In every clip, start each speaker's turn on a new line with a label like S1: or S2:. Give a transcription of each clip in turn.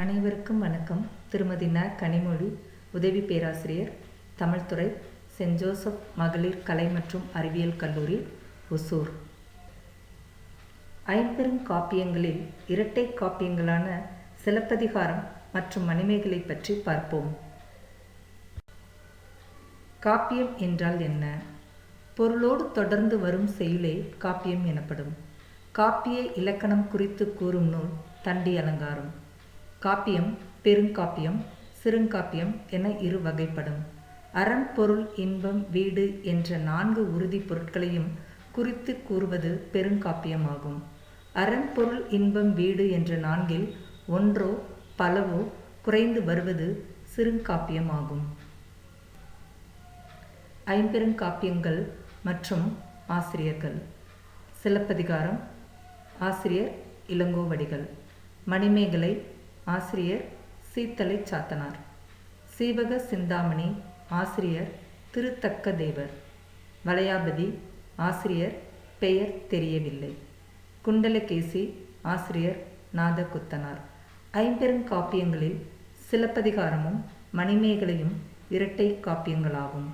S1: அனைவருக்கும் வணக்கம். திருமதி ந. கனிமொழி உதவி பேராசிரியர் தமிழ்துறை சென்ட் ஜோசப் மகளிர் கலை மற்றும் அறிவியல் கல்லூரி ஒசூர். ஐம்பெரும் காப்பியங்களில் இரட்டை காப்பியங்களான சிலப்பதிகாரம் மற்றும் மணிமேகலை பற்றி பார்ப்போம். காப்பியம் என்றால் என்ன? பொருளோடு தொடர்ந்து வரும் செயலே காப்பியம் எனப்படும். காப்பிய இலக்கணம் குறித்து கூறும் நூல் தண்டி அலங்காரம் காப்பியம் பெருங்காப்பியம் சிறுங்காப்பியம் என இரு வகைப்படும். அறம் பொருள் இன்பம் வீடு என்ற நான்கு உறுதிப் பொருட்களையும் குறித்து கூறுவது பெருங்காப்பியமாகும். அறம் பொருள் இன்பம் வீடு என்ற நான்கில் ஒன்றோ பலவோ குறைந்து வருவது சிறுங்காப்பியமாகும். ஐம்பெருங்காப்பியங்கள் மற்றும் ஆசிரியர்கள். சிலப்பதிகாரம். ஆசிரியர் இளங்கோவடிகள். மணிமேகலை ஆசிரியர் சீத்தலை சாத்தனார். சீவக சிந்தாமணி ஆசிரியர் திருத்தக்க தேவர். வளையாபதி ஆசிரியர் பெயர் தெரியவில்லை. குண்டலகேசி ஆசிரியர் நாதகுத்தனார் ஐம்பெருங்காப்பியங்களில் சிலப்பதிகாரமும் மணிமேகலையும் இரட்டை காப்பியங்களாகும்.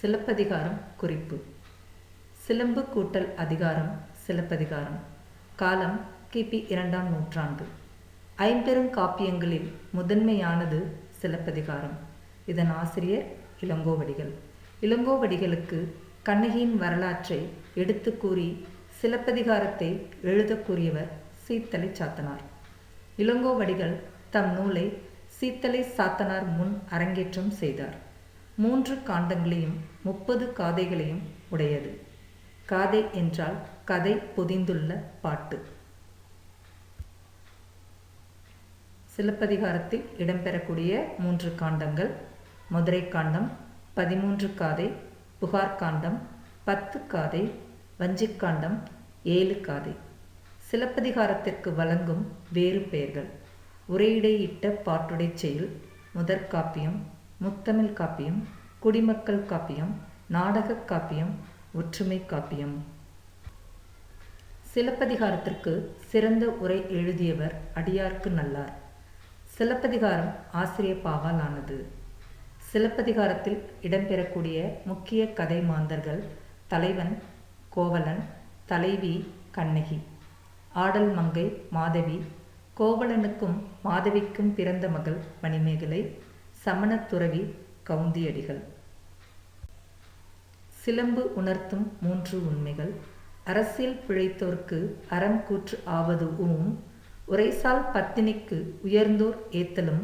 S1: சிலப்பதிகாரம் குறிப்பு. சிலம்பு கூட்டல் அதிகாரம் சிலப்பதிகாரம். காலம் கிபி இரண்டாம் நூற்றாண்டு. ஐம்பெருங்காப்பியங்களில் முதன்மையானது சிலப்பதிகாரம். இதன் ஆசிரியர் இளங்கோவடிகள். இளங்கோவடிகளுக்கு கண்ணகியின் வரலாற்றை எடுத்து கூறி சிலப்பதிகாரத்தை எழுதக்கூறியவர் சீத்தலை சாத்தனார். இளங்கோவடிகள் தம் நூலை சீத்தலை சாத்தனார் முன் அரங்கேற்றம் செய்தார். மூன்று காண்டங்களையும் முப்பது காதைகளையும் உடையது. காதை என்றால் கதை பொதிந்துள்ள பாட்டு. சிலப்பதிகாரத்தில் இடம்பெறக்கூடிய மூன்று காண்டங்கள். மதுரை காண்டம் பதிமூன்று காதை புகார் காண்டம் பத்து காதை வஞ்சிக்காண்டம் ஏழு காதை. சிலப்பதிகாரத்திற்கு வழங்கும் வேறு பெயர்கள். உரையிடையிட்ட பாட்டுடை செயல் முதற்காப்பியம் முத்தமிழ் காப்பியம் குடிமக்கள் காப்பியம் நாடக காப்பியம் ஒற்றுமை காப்பியம். சிலப்பதிகாரத்திற்கு சிறந்த உரை எழுதியவர் அடியார்க்கு நல்லார். சிலப்பதிகாரம் ஆசிரிய பாவால் ஆனது சிலப்பதிகாரத்தில் இடம்பெறக்கூடிய முக்கிய கதை மாந்தர்கள் தலைவன் கோவலன் தலைவி கண்ணகி. ஆடல் மங்கை மாதவி. கோவலனுக்கும் மாதவிக்கும் பிறந்த மகள் மணிமேகலை. சமணத்துறவி கவுந்தியடிகள். சிலம்பு உணர்த்தும் மூன்று உண்மைகள். அரசியல் பிழைத்தோர்க்கு அறம் கூற்று ஆவது ஊம். உரைசால் பத்தினிக்கு உயர்ந்தோர் ஏத்தலும்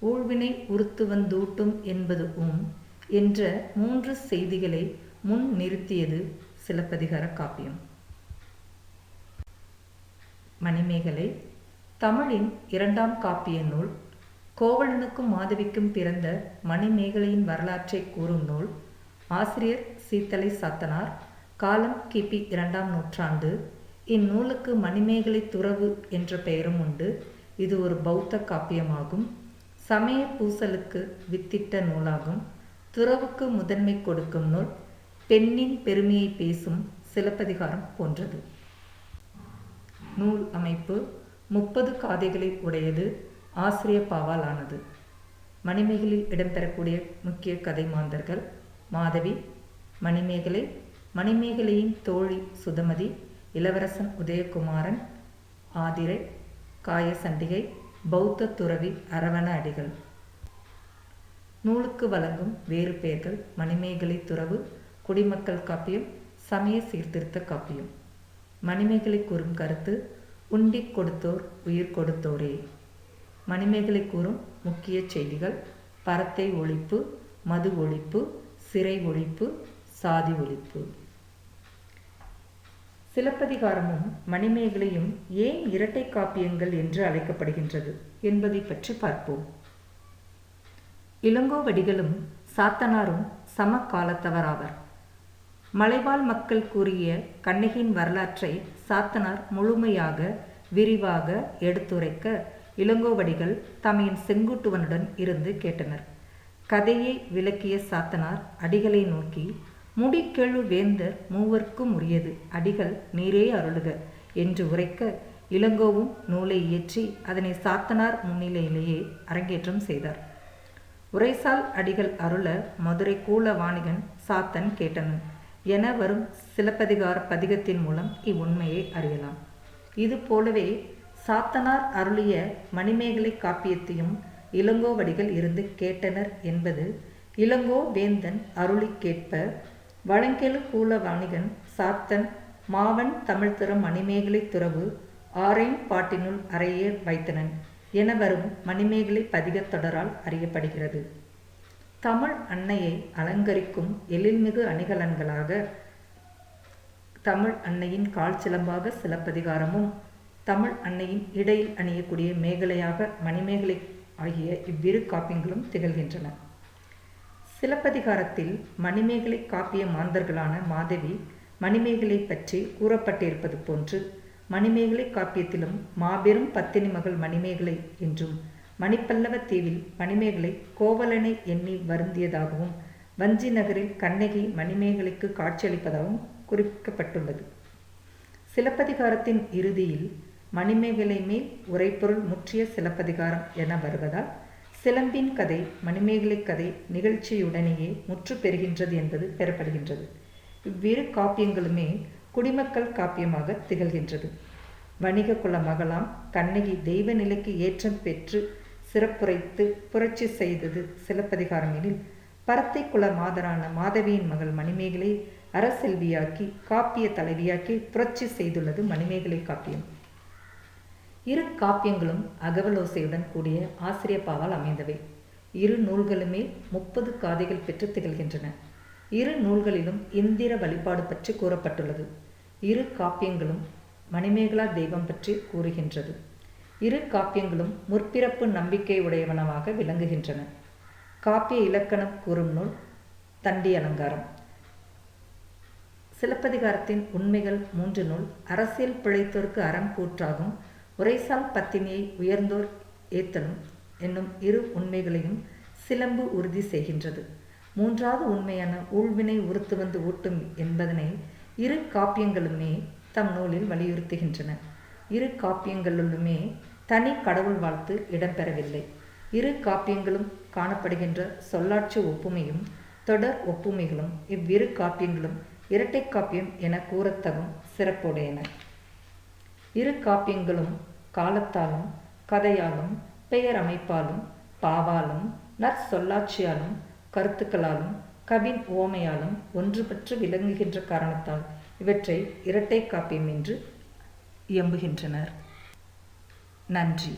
S1: ஊழ்வினை உறுத்துவந்தூட்டும் என்பது ஊம் என்ற மூன்று செய்திகளை முன் நிறுத்தியது சிலப்பதிகார காப்பியம். மணிமேகலை தமிழின் இரண்டாம் காப்பிய நூல் கோவலனுக்கும் மாதவிக்கும் பிறந்த மணிமேகலையின் வரலாற்றை கூறும் நூல் ஆசிரியர் சீத்தலை சாத்தனார் காலம் கிபி இரண்டாம் நூற்றாண்டு இந்நூலுக்கு மணிமேகலை துறவு என்ற பெயரும் உண்டு. இது ஒரு பௌத்த காப்பியமாகும். சமய பூசலுக்கு வித்திட்ட நூலாகும். துறவுக்கு முதன்மை கொடுக்கும் நூல். பெண்ணின் பெருமையை பேசும் சிலப்பதிகாரம் போன்றது. நூல் அமைப்பு முப்பது காதைகளை உடையது. ஆசிரிய பாவால் ஆனது மணிமேகலில் இடம்பெறக்கூடிய முக்கிய கதை மாந்தர்கள் மாதவி மணிமேகலை மணிமேகலையின் தோழி சுதமதி இளவரசன் உதயகுமாரன் ஆதிரை காயசண்டிகை பௌத்த துறவி அரவண அடிகள். நூலுக்கு வழங்கும் வேறு பெயர்கள் மணிமேகலை துறவு குடிமக்கள் காப்பியம் சமய சீர்திருத்த காப்பியம். மணிமேகலை கூறும் கருத்து உண்டி கொடுத்தோர் உயிர் கொடுத்தோரே. மணிமேகலை கூறும் முக்கிய செய்திகள் பரத்தை ஒழிப்பு மது ஒழிப்பு சிறை ஒழிப்பு சாதி ஒழிப்பு. சிலப்பதிகாரமும் மணிமேகலையும் ஏன் இரட்டை காப்பியங்கள் என்று அழைக்கப்படுகின்றது என்பதை பற்றி பார்ப்போம். இளங்கோவடிகளும் சாத்தனாரும் சம காலத்தவராவர் மலைவாழ் மக்கள் கூறிய கண்ணகியின் வரலாற்றை சாத்தனார் முழுமையாக விரிவாக எடுத்துரைக்க இளங்கோவடிகள் தமையின் செங்குட்டுவனுடன் இருந்து கேட்டனர். கதையை விளக்கிய சாத்தனார் அடிகளை நோக்கி முடிக்கெழு வேந்தர் மூவர்க்கும் உரியது. அடிகள் நீரே அருளுக என்று உரைக்க இளங்கோவும் நூலை இயற்றி அதனை சாத்தனார் முன்னிலையிலேயே அரங்கேற்றம் செய்தார். உரைசால் அடிகள் அருள மதுரை கூல வாணிகன் சாத்தன் கேட்டனன் என வரும் சிலப்பதிகார பதிகத்தின் மூலம் இவ்வுண்மையை அறியலாம். இது போலவே சாத்தனார் அருளிய மணிமேகலை காப்பியத்தையும் இளங்கோவடிகள் இருந்து கேட்டனர் என்பது இளங்கோ வேந்தன் அருளி கேட்ப வழங்கெழு கூல வாணிகன் சாத்தன் மாவன் தமிழ்திற மணிமேகலை துறவு ஆரையும் பாட்டினுள் அறையே வைத்தனன் என வரும் மணிமேகலை பதிகத் தொடரால் அறியப்படுகிறது. தமிழ் அன்னையை அலங்கரிக்கும் எழில்மிகு அணிகலன்களாக தமிழ் அன்னையின் கால் சிலம்பாக சிலப்பதிகாரமும் தமிழ் அன்னையின் இடையில் அணியக்கூடிய மேகலையாக மணிமேகலை ஆகிய இவ்விரு காப்பியங்களும் திகழ்கின்றன. சிலப்பதிகாரத்தில் மணிமேகலை காப்பிய மாந்தர்களான மாதவி மணிமேகலை பற்றி கூறப்பட்டிருப்பது போன்று மணிமேகலை காப்பியத்திலும் மாபெரும் பத்தினி மகள் மணிமேகலை என்றும் மணிப்பல்லவ தீவில் மணிமேகலை கோவலனை எண்ணி வருந்தியதாகவும் வஞ்சி நகரில் கண்ணகி மணிமேகலைக்கு காட்சியளிப்பதாகவும் குறிப்பிக்கப்பட்டுள்ளது சிலப்பதிகாரத்தின் இறுதியில் மணிமேகலை மேல் உரைப்பொருள் முற்றிய சிலப்பதிகாரம் என வருவதால் சிலம்பின் கதை மணிமேகலை கதை நிகழ்ச்சியுடனேயே முற்று பெறுகின்றது என்பது பெறப்படுகின்றது. இவ்விரு காப்பியங்களுமே குடிமக்கள் காப்பியமாக திகழ்கின்றது. வணிக குல மகளாம் கண்ணகி தெய்வ நிலைக்கு ஏற்றம் பெற்று சிறப்புரைத்து புரட்சி செய்தது சிலப்பதிகாரம் எனில் பரத்தை குல மாதரான மாதவியின் மகள் மணிமேகலை அரசெல்வியாக்கி காப்பிய தலைவியாக்கி புரட்சி செய்துள்ளது மணிமேகலை காப்பியம். இரு காப்பியங்களும் அகவலோசையுடன் கூடிய ஆசிரியப்பாவால் அமைந்தவை. இரு நூல்களுமே முப்பது காதைகள் பெற்று திகழ்கின்றன. இரு நூல்களிலும் இந்திர வழிபாடு பற்றி கூறப்பட்டுள்ளது. இரு காப்பியங்களும் மணிமேகலா தெய்வம் பற்றி கூறுகின்றது. இரு காப்பியங்களும் முற்பிறப்பு நம்பிக்கை உடையவனமாக விளங்குகின்றன. காப்பிய இலக்கணம் கூறும் நூல் தண்டி அலங்காரம். சிலப்பதிகாரத்தின் உண்மைகள் மூன்று நூல். அரசியல் பிழைத்தோருக்கு அறம் கூற்றாகும். உரைசால் பத்தினியை உயர்ந்தோர் ஏத்தலும் என்னும் இரு உண்மைகளையும் சிலம்பு உறுதி செய்கின்றது. மூன்றாவது உண்மையான ஊழ்வினை உறுத்து வந்து ஊட்டும் என்பதனை இரு காப்பியங்களுமே தம் நூலில் வலியுறுத்துகின்றன. இரு காப்பியங்களிலுமே தனி கடவுள் வாழ்த்து இடம்பெறவில்லை இரு காப்பியங்களும் காணப்படுகின்ற சொல்லாட்சி ஒப்புமையும் தொடர் ஒப்புமைகளும் இவ்விரு காப்பியங்களும் இரட்டை காப்பியம் என கூறத்தகும் சிறப்புடையன. இரு காப்பியங்களும் காலத்தாலும் கதையாலும் பெயர் அமைப்பாலும் பாவாலும் நற்சொல்லாட்சியாலும் கருத்துக்களாலும் கவின் ஓமையாலும் ஒன்றுபற்று விளங்குகின்ற காரணத்தால் இவற்றை இரட்டை காப்பியம் என்று இயம்புகின்றனர். நன்றி.